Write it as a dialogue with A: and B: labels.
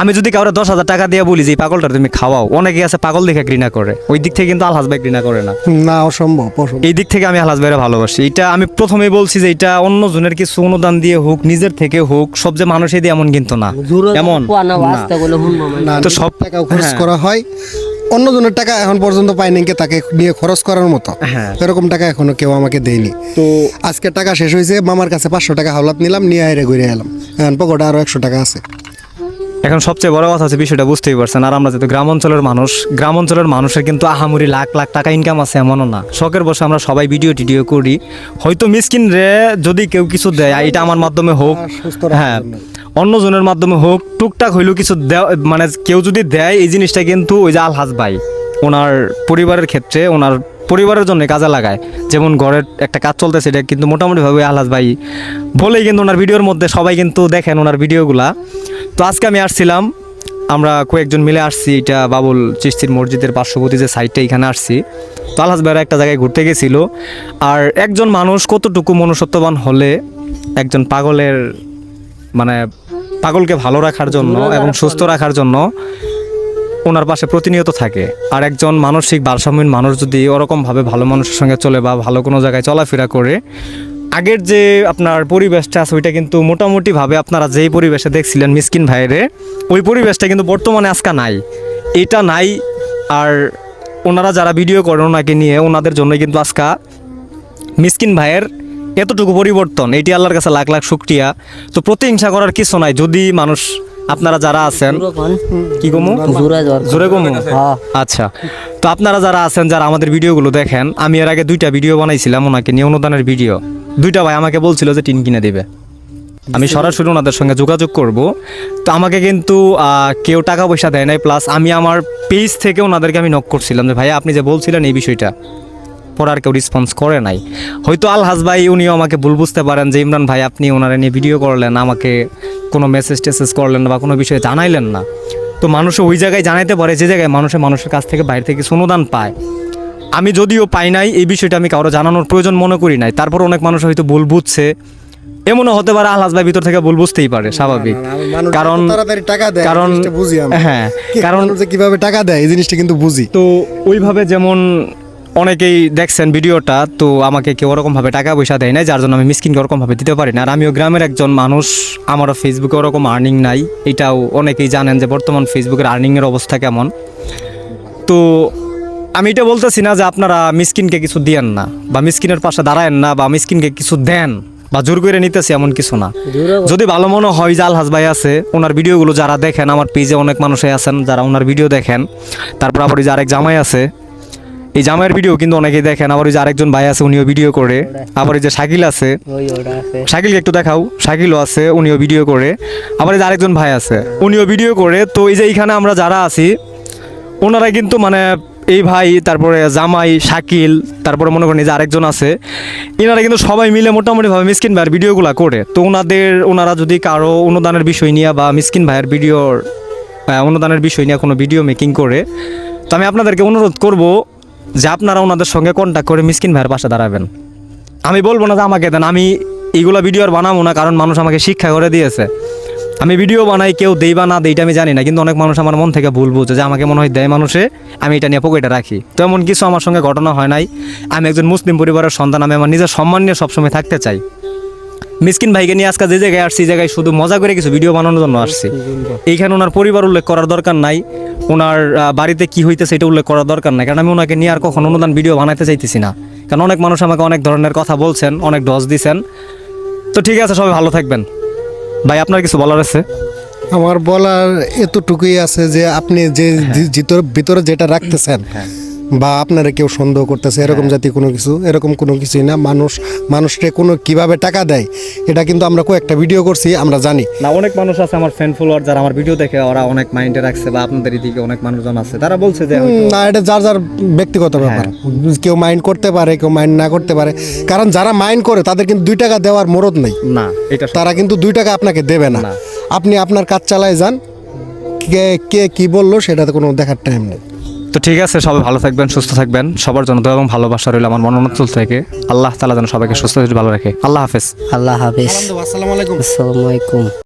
A: আমি যদি কাউরে দশ হাজার টাকা দিয়ে বলি যে এই পাগলটা তুমি খাওয়াও। অনেকে আছে পাগল দেখে ঘৃণা করে। ওই দিক থেকে কিন্তু আলহাজ ভাই ঘৃণা করে না।
B: না অসম্ভব অসম্ভব।
A: এই দিক থেকে আমি আলহাজ ভাইরা ভালোবাসি। এটা আমি প্রথমেই বলছি যে এটা অন্য জনের কিছু অনুদান দিয়ে হোক নিজের থেকে হোক সব যে মানুষই দিয়ে এমন কিন্তু না। এমন না।
C: বাস্তা বলে হুন মামা
B: না
A: তো সব
B: টাকা খরচ
A: হ্যাঁ।
B: করা হয়। অন্যজনের টাকা এখন পর্যন্ত পাইনি কে তাকে নিয়ে খরচ করার মতো।
A: হ্যাঁ।
B: এরকম টাকা এখনও কেউ আমাকে দেয়নি।
A: তো
B: আজকে টাকা শেষ হয়েছে মামার কাছে পাঁচশো টাকা হাওলাত নিলাম নিয়ে আইরে ঘুরে এলাম। এখন পকেটে আরও একশো টাকা আছে।
A: এখন সবচেয়ে বড় কথা হচ্ছে বিষয়টা বুঝতেই পারছেন। আর আমরা যেহেতু গ্রাম অঞ্চলের মানুষ গ্রাম অঞ্চলের মানুষের কিন্তু আহামরি লাখ লাখ টাকা ইনকাম আছে এমনও না। শখের বসে আমরা সবাই ভিডিও টিডিও করি। হয়তো মিসকিন রে যদি কেউ কিছু দেয় এটা আমার মাধ্যমে হোক
B: রাখার
A: হ্যাঁ অন্যজনের মাধ্যমে হোক টুকটাক হইলেও কিছু মানে কেউ যদি দেয় এই জিনিসটা কিন্তু ওই যে আলহাজ ভাই ওনার পরিবারের ক্ষেত্রে ওনার পরিবারের জন্য কাজে লাগায়। যেমন ঘরের একটা কাজ চলতেছে এটা কিন্তু মোটামুটিভাবে আলহাজ ভাই বলেই কিন্তু ওনার ভিডিওর মধ্যে সবাই কিন্তু দেখেন ওনার ভিডিওগুলা। তো আজকে আমি আসছিলাম আমরা কয়েকজন মিলে আসছি এটা বাবুল চিস্তির মসজিদের পার্শ্ববর্তী যে সাইডটা এখানে আসছি। তো আলহাজ ভাইরা একটা জায়গায় ঘুরতে গেছিল। আর একজন মানুষ কতটুকু মনুষ্যত্ববান হলে একজন পাগলের মানে পাগলকে ভালো রাখার জন্য এবং সুস্থ রাখার জন্য ওনার পাশে প্রতিনিয়ত থাকে। আর একজন মানসিক ভারসাম্যহীন মানুষ যদি ওরকমভাবে ভালো মানুষের সঙ্গে চলে বা ভালো কোনো জায়গায় চলাফেরা করে আগের যে আপনার পরিবেশটা আছে, ওইটা কিন্তু মোটামুটিভাবে আপনারা যেই পরিবেশে দেখছিলেন মিসকিন ভাইরে, ওই পরিবেশটা কিন্তু বর্তমানে আজকা নাই। এটা নাই, আর ওনারা যারা ভিডিও করেন ওনাকে নিয়ে, ওনাদের জন্য কিন্তু আজকা মিসকিন ভাইয়ের এতটুকু পরিবর্তন। এটি আল্লাহর কাছে লাখ লাখ শুক্রিয়া। তো প্রতিহিংসা করার কিছু নাই। যদি মানুষ আপনারা যারা আছেন কি কমু?
C: জোরে
A: কমু
C: হ্যাঁ।
A: আচ্ছা। তো আপনারা যারা আছেন যারা আমাদের ভিডিওগুলো দেখেন আমি এর আগে দুইটা ভিডিও বানাইছিলাম ওনাকে নিয়ে অনুদানের ভিডিও। দুইটা ভাই আমাকে বলছিল যে টিন কিনে দেবে। আমি সরাসরি ওনাদের সঙ্গে যোগাযোগ করব। তো আমাকে কিন্তু আহ, কেউ টাকা পয়সা দেয় নাই প্লাস আমি আমার পেজ থেকে ওনাদেরকে আমি নক করছিলাম যে ভাই আপনি যে বলছিলেন এই বিষয়টা পরে আর কেউ রেসপন্স করে নাই। হয়তো আলহাজ ভাই উনিও আমাকে ভুল বুঝতে পারেন যে ইমরান ভাই আপনি ওনারা নিয়ে ভিডিও করলেন আমাকে কোনো মেসেজ টেসেজ করলেন বা কোনো বিষয়ে জানাইলেন না। তো মানুষ ওই জায়গায় জানাইতে পারে যে জায়গায় মানুষের মানুষের কাছ থেকে বাইরে থেকে অনুদান পায়। আমি যদিও পাই নাই এই বিষয়টা আমি কারও জানানোর প্রয়োজন মনে করি নাই। তারপর অনেক মানুষ হয়তো ভুল বুঝছে। এমনও হতে পারে আলহাজ ভাই ভিতর থেকে ভুল বুঝতেই পারে স্বাভাবিক। কারণ
B: তাড়াতাড়ি টাকা দেয়
A: কারণ
B: বুঝি
A: হ্যাঁ
B: কারণ
A: কারণ
B: যে কীভাবে টাকা দেয় এই জিনিসটা কিন্তু বুঝি।
A: তো ওইভাবে যেমন অনেকেই দেখছেন ভিডিওটা তো আমাকে কেউ ওরকমভাবে টাকা পয়সা দেয় না যার জন্য আমি মিসকিনকে ওরকমভাবে দিতে পারি না। আর আমিও গ্রামের একজন মানুষ আমারও ফেসবুকে ওরকম আর্নিং নাই। এটাও অনেকেই জানেন যে বর্তমান ফেসবুকের আর্নিংয়ের অবস্থা কেমন। তো আমি এটা বলতেছি না যে আপনারা মিসকিনকে কিছু দিয়েন না বা মিসকিনের পাশে দাঁড়ায়েন না বা মিসকিনকে কিছু দেন বা জোর করে নিতেছি এমন কিছু না। যদি ভালো মনে হয় যে আলহাজ ভাই আছে ওনার ভিডিওগুলো যারা দেখেন আমার পেজে অনেক মানুষই আছেন যারা ওনার ভিডিও দেখেন তারপর আবার ওই যে আরেক জামাই আছে এই জামাইয়ের ভিডিও কিন্তু অনেকেই দেখেন আবার ওই যে আরেকজন ভাই আছে উনিও ভিডিও করে। আবার ওই যে শাকিল আছে। শাকিলকে একটু দেখাও শাকিলও আছে উনিও ভিডিও করে। আবার এই যে আরেকজন ভাই আছে উনিও ভিডিও করে। তো এই যে এইখানে আমরা যারা আছি ওনারা কিন্তু মানে এই ভাই তারপরে জামাই শাকিল তারপরে মনে করেন যে আরেকজন আছে এনারা কিন্তু সবাই মিলে মোটামুটিভাবে মিসকিন ভাইয়ের ভিডিওগুলো করে। তো ওনাদের ওনারা যদি কারও অনুদানের বিষয় নিয়ে বা মিসকিন ভাইয়ের ভিডিওর অনুদানের বিষয় নিয়ে কোনো ভিডিও মেকিং করে তো আমি আপনাদেরকে অনুরোধ করব যে আপনারা ওনাদের সঙ্গে কন্ট্যাক্ট করে মিসকিন ভাইয়ের পাশে দাঁড়াবেন। আমি বলব না যে আমাকে দেন, আমি এইগুলো ভিডিও আর বানাবো না, কারণ মানুষ আমাকে শিক্ষা করে দিয়েছে। আমি ভিডিও বানাই, কেউ দেই বা না দেইটা আমি জানি না, কিন্তু অনেক মানুষ আমার মন থেকে ভুল বুঝে যে আমাকে মনে হয় দেয় মানুষে, আমি এটা নিয়ে পকেটে রাখি। তো এমন কিছু আমার সঙ্গে ঘটনা হয় নাই। আমি একজন মুসলিম পরিবারের সন্তান, আমি আমার নিজের সম্মান নিয়ে সবসময় থাকতে চাই। মিসকিন ভাইকে নিয়ে আজকে যে জায়গায় আসছি জায়গায় শুধু মজা করে কিছু ভিডিও বানানোর জন্য আসছি। এইখানে ওনার পরিবার উল্লেখ করার দরকার নাই। ওনার বাড়িতে কি হইতেছে এটা উল্লেখ করার দরকার নাই। কারণ আমি ওনাকে নিয়ে আর কখনো অনুদান ভিডিও বানাইতে চাইতেছি না। কারণ অনেক মানুষ আমাকে অনেক ধরনের কথা বলছেন অনেক ডস দিছেন। তো ঠিক আছে সবাই ভালো থাকবেন। ভাই আপনার কিছু বলার আছে?
B: আমার বলার এতটুকুই আছে যে আপনি যে
A: হ্যাঁ।
B: ভিতরে যেটা রাখতেছেন বা আপনারা কেউ সন্দেহ করতেছে এরকম
A: হ্যাঁ।
B: জাতীয় কোনো কিছু এরকম কোনো কিছুই না। মানুষ মানুষকে কোনো কীভাবে টাকা দেয় এটা কিন্তু আমরা কয়েকটা ভিডিও করছি আমরা জানি।
A: না অনেক মানুষ আছে আমার ফ্যান ফলোয়ার যারা আমার ভিডিও দেখে ওরা অনেক মাইন্ডে রাখছে বা আপনাদের এদিকে অনেক মানুষজন আছে। তারা বলছে যে
B: না এটা যার যার ব্যক্তিগত ব্যাপার। কেউ মাইন্ড করতে পারে কেউ মাইন্ড না করতে পারে। কারণ যারা মাইন্ড করে তাদের কিন্তু দুই টাকা দেওয়ার মরদ নেই।
A: না এটা
B: তারা কিন্তু দুই টাকা আপনাকে দেবে না।
A: না।
B: আপনি আপনার কাজ চালায় যান। কে কে কি বলল সেটাতে কোনো দেখার টাইম নেই।
A: তো ঠিক আছে সবাই ভালো থাকবেন সুস্থ থাকবেন। সবার জন্য দোয়া এবং ভালোবাসা রইল আমার মনোনতল থেকে। আল্লাহ তালা যেন সবাইকে সুস্থ ভালো রাখে। আল্লাহ হাফিজ।
C: আল্লাহ হাফেজ।
B: আসসালামু আলাইকুম।
C: আসসালামু আলাইকুম।